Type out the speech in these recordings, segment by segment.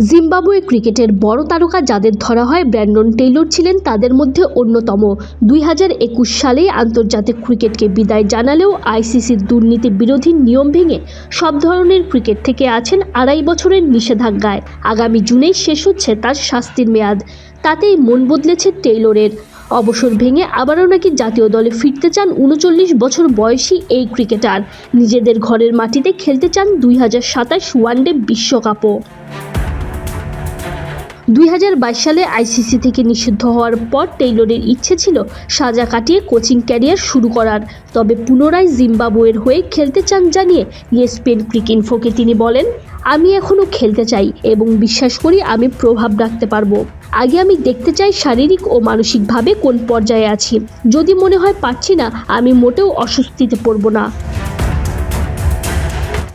Zimbabwe ক্রিকেটের বড় তারকা যাদের ধরা হয় ব্র্যান্ডন টেইলর ছিলেন তাদের মধ্যে অন্যতম। দুই হাজার একুশ সালেই আন্তর্জাতিক ক্রিকেটকে বিদায় জানালেও আইসিসির দুর্নীতি বিরোধী নিয়ম ভেঙে সব ধরনের ক্রিকেট থেকে আছেন আড়াই বছরের নিষেধাজ্ঞায়। আগামী জুনেই শেষ হচ্ছে তার শাস্তির মেয়াদ। তাতেই মন বদলেছে টেইলরের। অবসর ভেঙে আবারও নাকি জাতীয় দলে ফিরতে চান উনচল্লিশ বছর বয়সী এই ক্রিকেটার। নিজেদের ঘরের মাটিতে খেলতে চান দুই হাজার সাতাশ ওয়ানডে বিশ্বকাপও। দুই হাজার বাইশ সালে আইসিসি থেকে নিষিদ্ধ হওয়ার পর টেইলরের ইচ্ছে ছিল সাজা কাটিয়ে কোচিং ক্যারিয়ার শুরু করার। তবে পুনরায় জিম্বাবুয়ের হয়ে খেলতে চান জানিয়ে ইয়েসপেন ক্রিক ইনফোকে তিনি বলেন, আমি এখনও খেলতে চাই এবং বিশ্বাস করি আমি প্রভাব রাখতে পারব। আগে আমি দেখতে চাই শারীরিক ও মানসিকভাবে কোন পর্যায়ে আছি। যদি মনে হয় পারছি না, আমি মোটেও অস্বস্তিতে পড়ব না।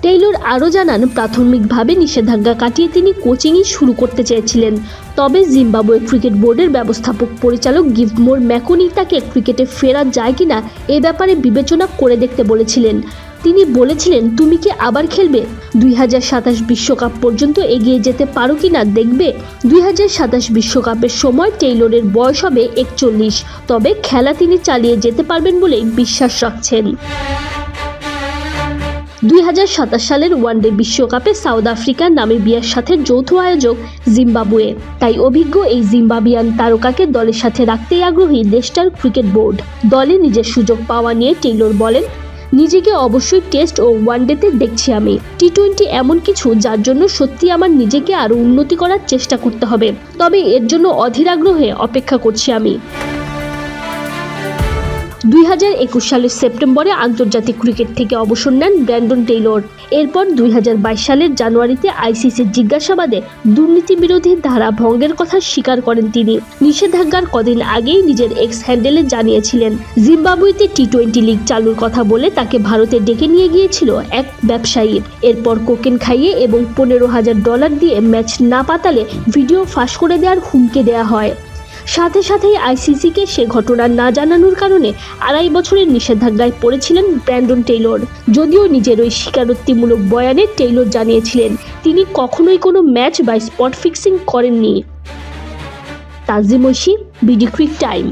টেইলর আরও জানান, প্রাথমিকভাবে নিষেধাজ্ঞা কাটিয়ে তিনি কোচিংই শুরু করতে চেয়েছিলেন। তবে জিম্বাবুয়ে ক্রিকেট বোর্ডের ব্যবস্থাপক পরিচালক গিভমোর ম্যাকনি তাকে ক্রিকেটে ফেরা যায় কিনা এ ব্যাপারে বিবেচনা করে দেখতে বলেছিলেন। তিনি বলেছিলেন, তুমি কি আবার খেলবে? দুই বিশ্বকাপ পর্যন্ত এগিয়ে যেতে পারো কি না দেখবে? দুই বিশ্বকাপের সময় টেইলরের বয়স হবে একচল্লিশ, তবে খেলা তিনি চালিয়ে যেতে পারবেন বলেই বিশ্বাস রাখছেন। দুই হাজার সাতাশ সালের ওয়ানডে বিশ্বকাপে সাউথ আফ্রিকা নামিবিয়ার সাথে যৌথ আয়োজক জিম্বাবুয়ে। তাই অভিজ্ঞ এই জিম্বাবিয়ান তারকাকে দলের সাথে রাখতেই আগ্রহী দেশটার ক্রিকেট বোর্ড। দলে নিজের সুযোগ পাওয়া নিয়ে টেইলর বলেন, নিজেকে অবশ্যই টেস্ট ও ওয়ানডেতে দেখছি আমি। টি টোয়েন্টি এমন কিছু যার জন্য সত্যি আমার নিজেকে আরও উন্নতি করার চেষ্টা করতে হবে। তবে এর জন্য অধীর আগ্রহে অপেক্ষা করছি আমি। দুই হাজার একুশ সালের সেপ্টেম্বরে আন্তর্জাতিক ক্রিকেট থেকে অবসর নেন ব্র্যান্ডন টেইলর। এরপর দুই হাজার বাইশ সালের জানুয়ারিতে আইসিসির জিজ্ঞাসাবাদে দুর্নীতি বিরোধী ধারা ভঙ্গের কথা স্বীকার করেন তিনি। নিষেধাজ্ঞার কদিন আগেই নিজের এক্স হ্যান্ডেলে জানিয়েছিলেন, জিম্বাবুয়েতে টি টোয়েন্টি লিগ চালুর কথা বলে তাকে ভারতে ডেকে নিয়ে গিয়েছিল এক ব্যবসায়ী। এরপর কোকেন খাইয়ে এবং পনেরো হাজার ডলার দিয়ে ম্যাচ না পাতালে ভিডিও ফাঁস করে দেওয়ার হুমকি দেওয়া হয়। সাথে সাথেই আইসিসিকে সে ঘটনা না জানানোর কারণে আড়াই বছরের নিষেধাজ্ঞায় পড়েছিলেন ব্র্যান্ডন টেইলর। যদিও নিজের ওই স্বীকারোক্তিমূলক বয়ানে টেইলর জানিয়েছিলেন, তিনি কখনোই কোনো ম্যাচ বা স্পট ফিক্সিং করেননি। Tajim Oishi, BD cric time.